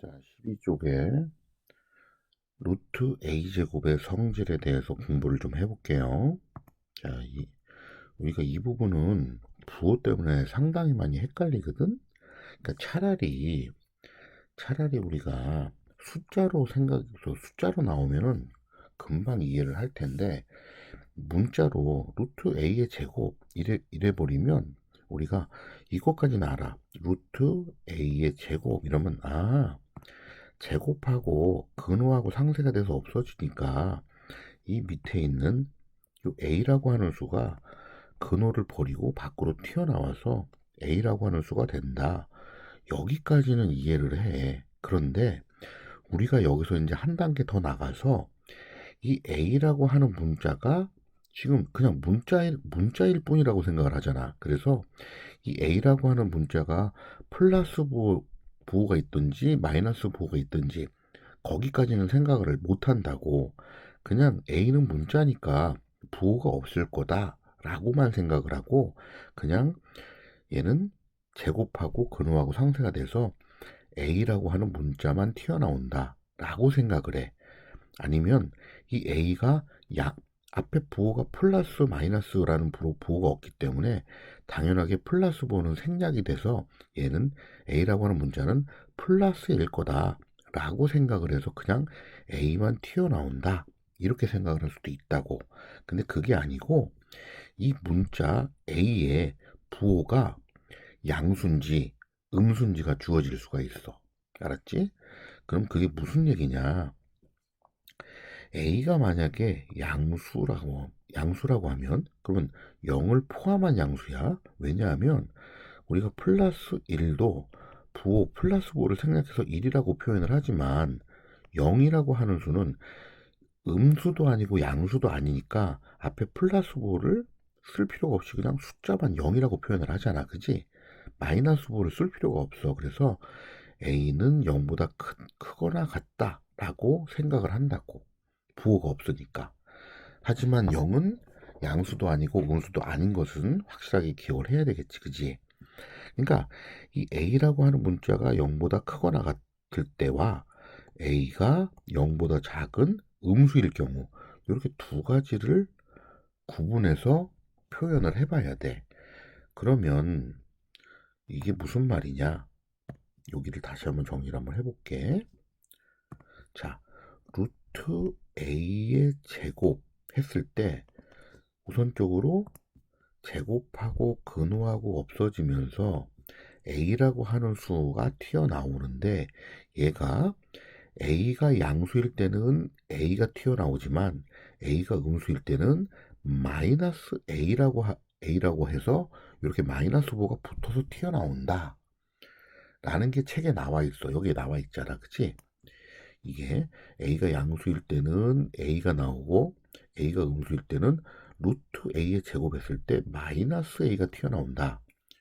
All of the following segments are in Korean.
자, 12쪽에 루트 a제곱의 성질에 대해서 공부를 좀 해볼게요. 자, 이, 우리가 이 부분은 부호 때문에 상당히 많이 헷갈리거든? 그러니까 차라리, 차라리 우리가 숫자로 생각해서 숫자로 나오면은 금방 이해를 할 텐데, 문자로 루트 a의 제곱 이래, 이래 버리면 우리가 이것까지는 알아. 루트 a의 제곱 이러면 아 제곱하고 근호하고 상쇄가 돼서 없어지니까 이 밑에 있는 요 a라고 하는 수가 근호를 버리고 밖으로 튀어나와서 a라고 하는 수가 된다. 여기까지는 이해를 해. 그런데 우리가 여기서 이제 한 단계 더 나가서 이 a라고 하는 문자가 지금 그냥 문자일, 문자일 뿐이라고 생각을 하잖아. 그래서 이 a라고 하는 문자가 플러스 부호, 부호가 있든지 마이너스 부호가 있든지 거기까지는 생각을 못 한다고 그냥 a는 문자니까 부호가 없을 거다 라고만 생각을 하고 그냥 얘는 제곱하고 근호하고 상쇄가 돼서 a라고 하는 문자만 튀어나온다 라고 생각을 해. 아니면 이 a가 약 앞에 부호가 플러스 마이너스라는 부호, 부호가 없기 때문에 당연하게 플러스 부호는 생략이 돼서 얘는 a라고 하는 문자는 플러스일 거다 라고 생각을 해서 그냥 a만 튀어나온다. 이렇게 생각을 할 수도 있다고. 근데 그게 아니고 이 문자 a의 부호가 양수인지 음수인지가 주어질 수가 있어. 알았지? 그럼 그게 무슨 얘기냐 a가 만약에 양수라고 양수라고 하면 그러면 0을 포함한 양수야. 왜냐하면 우리가 플러스 1도 부호 플러스 부호를 생략해서 1이라고 표현을 하지만 0이라고 하는 수는 음수도 아니고 양수도 아니니까 앞에 플러스 부호를 쓸 필요가 없이 그냥 숫자만 0이라고 표현을 하잖아. 그지? 마이너스 부호를 쓸 필요가 없어. 그래서 a는 0보다 크, 크거나 같다라고 생각을 한다고. 부호가 없으니까. 하지만 0은 양수도 아니고 음수도 아닌 것은 확실하게 기억을 해야 되겠지, 그지? 그러니까 이 a라고 하는 문자가 0보다 크거나 같을 때와 a가 0보다 작은 음수일 경우 이렇게 두 가지를 구분해서 표현을 해봐야 돼. 그러면 이게 무슨 말이냐? 여기를 다시 한번 정리를 한번 해볼게. 자, 루트 a의 제곱 했을 때 우선적으로 제곱하고 근호하고 없어지면서 a라고 하는 수가 튀어나오는데 얘가 a가 양수일 때는 a가 튀어나오지만 a가 음수일 때는 마이너스 a라고 하, a라고 해서 이렇게 마이너스 부호가 붙어서 튀어나온다. 라는 게 책에 나와 있어. 여기에 나와 있잖아. 그치? 이게 a가 양수일 때는 a가 나오고 a가 음수일 때는 루트 a의 제곱했을 때 마이너스 a가 튀어나온다.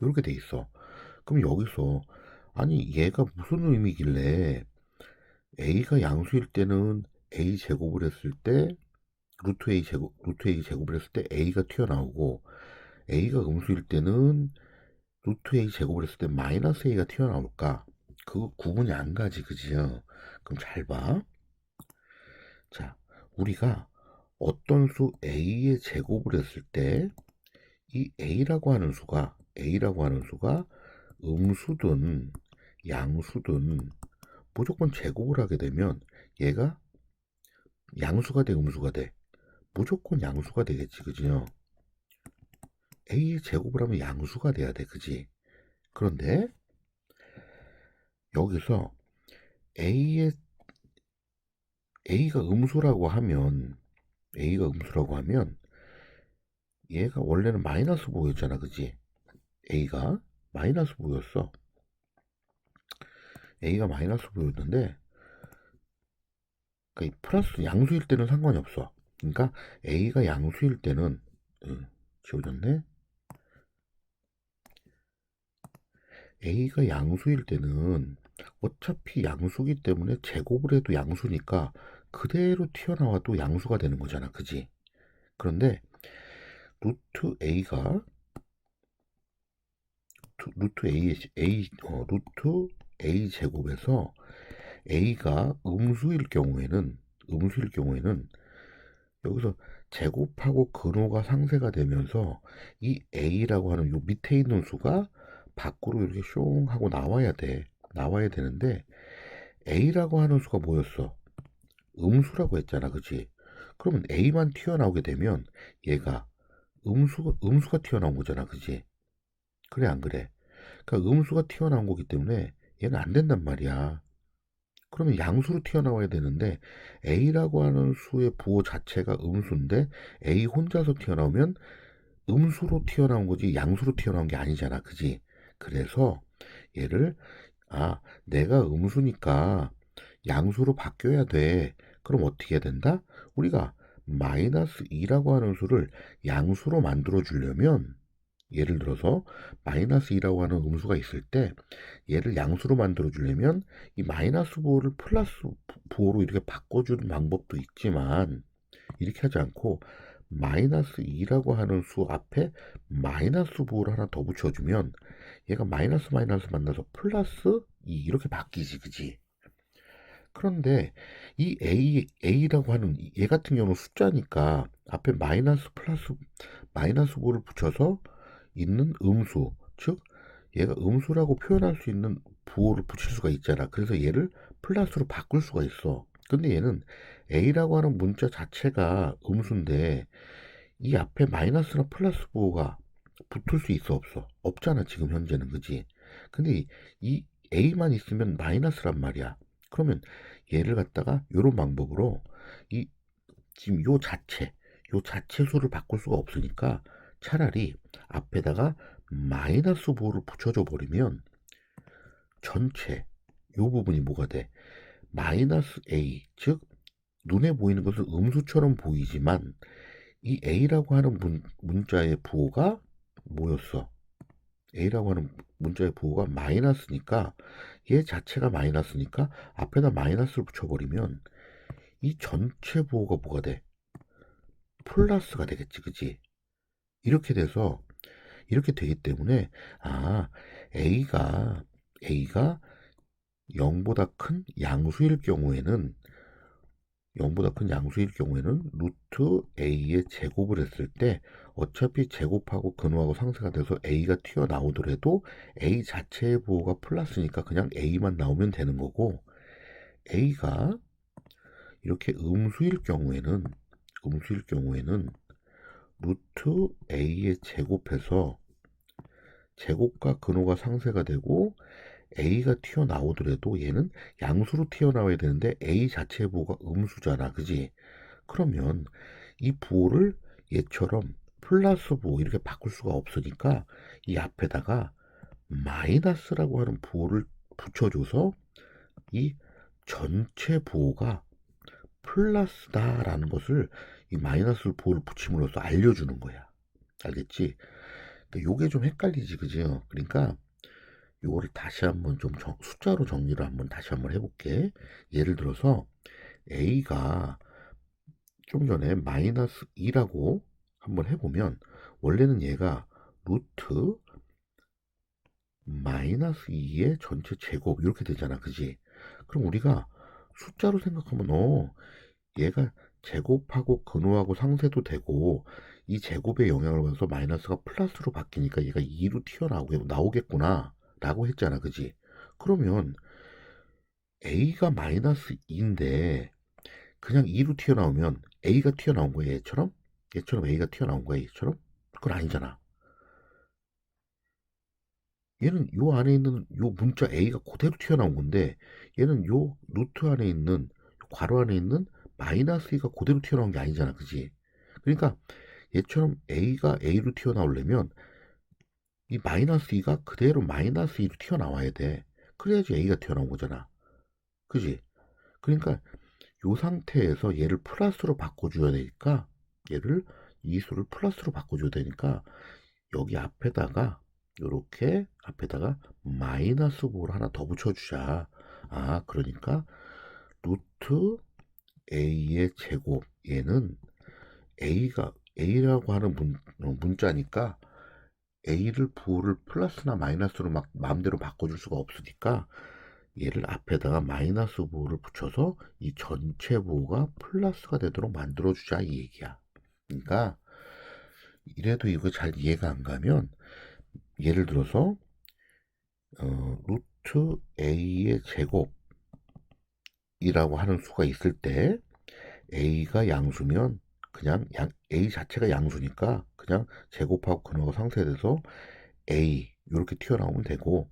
이렇게 돼 있어. 그럼 여기서 아니 얘가 무슨 의미길래 a가 양수일 때는 a 제곱을 했을 때 루트 a 제곱 루트 a 제곱을 했을 때 a가 튀어나오고 a가 음수일 때는 루트 a 제곱을 했을 때 마이너스 a가 튀어나올까? 그 구분이 안 가지, 그지요? 그럼 잘 봐. 자, 우리가 어떤 수 a의 제곱을 했을 때 이 a라고 하는 수가 a라고 하는 수가 음수든 양수든 무조건 제곱을 하게 되면 얘가 양수가 돼 음수가 돼 무조건 양수가 되겠지 그지요 a의 제곱을 하면 양수가 돼야 돼 그지 그런데 여기서 a의 a가 음수라고 하면 a가 음수라고 하면 얘가 원래는 마이너스 부호였잖아 그지? A가 마이너스 부호였어. A가 마이너스 부호였는데 그러니까 플러스 양수일 때는 상관이 없어. 그러니까 a가 양수일 때는 응, 지워졌네 a가 양수일 때는 어차피 양수기 때문에 제곱을 해도 양수니까 그대로 튀어나와도 양수가 되는 거잖아. 그지? 그런데 루트 a가 루트 a, a 어, 루트 a 제곱에서 a가 음수일 경우에는 음수일 경우에는 여기서 제곱하고 근호가 상쇄가 되면서 이 a라고 하는 요 밑에 있는 수가 밖으로 이렇게 숑 하고 나와야 돼. 나와야 되는데 a라고 하는 수가 뭐였어? 음수라고 했잖아, 그치? 그러면 a만 튀어나오게 되면 얘가 음수가 음수가 튀어나온 거잖아, 그치? 그래 안 그래? 그러니까 음수가 튀어나온 거기 때문에 얘는 안 된단 말이야. 그러면 양수로 튀어나와야 되는데 a라고 하는 수의 부호 자체가 음수인데 a 혼자서 튀어나오면 음수로 튀어나온 거지 양수로 튀어나온 게 아니잖아, 그지? 그래서 얘를 아 내가 음수니까 양수로 바뀌어야 돼. 그럼 어떻게 해야 된다? 우리가 마이너스 2라고 하는 수를 양수로 만들어 주려면 예를 들어서 마이너스 2라고 하는 음수가 있을 때 얘를 양수로 만들어 주려면 이 마이너스 부호를 플러스 부호로 이렇게 바꿔주는 방법도 있지만 이렇게 하지 않고 마이너스 2라고 하는 수 앞에 마이너스 부호를 하나 더 붙여주면 얘가 마이너스 마이너스 만나서 플러스 2 이렇게 바뀌지 그지? 그런데 이 A, A라고 하는 얘 같은 경우는 숫자니까 앞에 마이너스 플러스 마이너스 부호를 붙여서 있는 음수 즉 얘가 음수라고 표현할 수 있는 부호를 붙일 수가 있잖아. 그래서 얘를 플러스로 바꿀 수가 있어. 근데 얘는 A라고 하는 문자 자체가 음수인데 이 앞에 마이너스나 플러스 부호가 붙을 수 있어 없어? 없잖아 지금 현재는. 그지? 근데 이, 이 A만 있으면 마이너스란 말이야. 그러면 얘를 갖다가 이런 방법으로 이 지금 요 자체 요 자체 수를 바꿀 수가 없으니까 차라리 앞에다가 마이너스 부호를 붙여줘 버리면 전체 요 부분이 뭐가 돼? 마이너스 a 즉 눈에 보이는 것은 음수처럼 보이지만 이 a라고 하는 문, 문자의 부호가 뭐였어? a라고 하는 문자의 부호가 마이너스니까 얘 자체가 마이너스니까 앞에다 마이너스를 붙여버리면 이 전체 부호가 뭐가 돼? 플러스가 되겠지, 그지? 이렇게 돼서 이렇게 되기 때문에 아 a가 a가 0보다 큰 양수일 경우에는 0보다 큰 양수일 경우에는 루트 a의 제곱을 했을 때 어차피 제곱하고 근호하고 상쇄가 돼서 a가 튀어나오더라도 a 자체의 부호가 플러스니까 그냥 a만 나오면 되는 거고 a가 이렇게 음수일 경우에는 음수일 경우에는 루트 a의 제곱해서 제곱과 근호가 상쇄가 되고 a가 튀어나오더라도 얘는 양수로 튀어나와야 되는데 a 자체의 부호가 음수잖아 그지 그러면 이 부호를 얘처럼 플러스 부호 이렇게 바꿀 수가 없으니까 이 앞에다가 마이너스라고 하는 부호를 붙여줘서 이 전체 부호가 플러스다라는 것을 이 마이너스 부호를 붙임으로써 알려주는 거야. 알겠지? 그러니까 요게 좀 헷갈리지, 그죠? 그러니까 요거를 다시 한번 좀 정, 숫자로 정리를 한번 다시 한번 해볼게. 예를 들어서 a가 좀 전에 마이너스 2라고 한번 해보면 원래는 얘가 루트 마이너스 2의 전체 제곱 이렇게 되잖아, 그지? 그럼 우리가 숫자로 생각하면 어 얘가 제곱하고 근호하고 상쇄도 되고 이 제곱의 영향을 받아서 마이너스가 플러스로 바뀌니까 얘가 2로 튀어나오게 나오겠구나 라고 했잖아 그지? 그러면 a가 마이너스 2인데 그냥 2로 튀어나오면 a가 튀어나온 거야 얘처럼? 얘처럼 a가 튀어나온 거야 얘처럼? 그건 아니잖아. 얘는 요 안에 있는 요 문자 a가 그대로 튀어나온 건데 얘는 요 루트 안에 있는 괄호 안에 있는 마이너스 2가 그대로 튀어나온 게 아니잖아 그지? 그러니까 얘처럼 a가 a로 튀어나오려면 이 마이너스 2가 그대로 마이너스 2로 튀어나와야 돼. 그래야지 a가 튀어나온 거잖아. 그지? 그러니까 요 상태에서 얘를 플러스로 바꿔줘야 되니까 얘를 이 수를 플러스로 바꿔줘야 되니까 여기 앞에다가 요렇게 앞에다가 마이너스 부호를 하나 더 붙여주자. 아 그러니까 루트 a의 제곱 얘는 a가 a라고 하는 문, 어, 문자니까 a를 부호를 플러스나 마이너스로 막 마음대로 바꿔줄 수가 없으니까 얘를 앞에다가 마이너스 부호를 붙여서 이 전체 부호가 플러스가 되도록 만들어주자 이 얘기야. 그러니까 이래도 이거 잘 이해가 안 가면 예를 들어서 어, 루트 a의 제곱이라고 하는 수가 있을 때 a가 양수면 그냥 양, a 자체가 양수니까 그냥 제곱하고 근호가 상쇄돼서 a 이렇게 튀어나오면 되고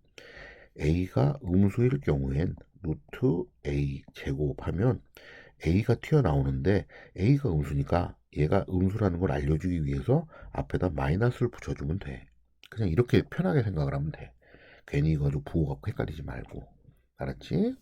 a가 음수일 경우엔 루트 a 제곱하면 a가 튀어나오는데 a가 음수니까 얘가 음수라는 걸 알려주기 위해서 앞에다 마이너스를 붙여주면 돼. 그냥 이렇게 편하게 생각을 하면 돼. 괜히 이거 가지고 부호 갖고 헷갈리지 말고. 알았지?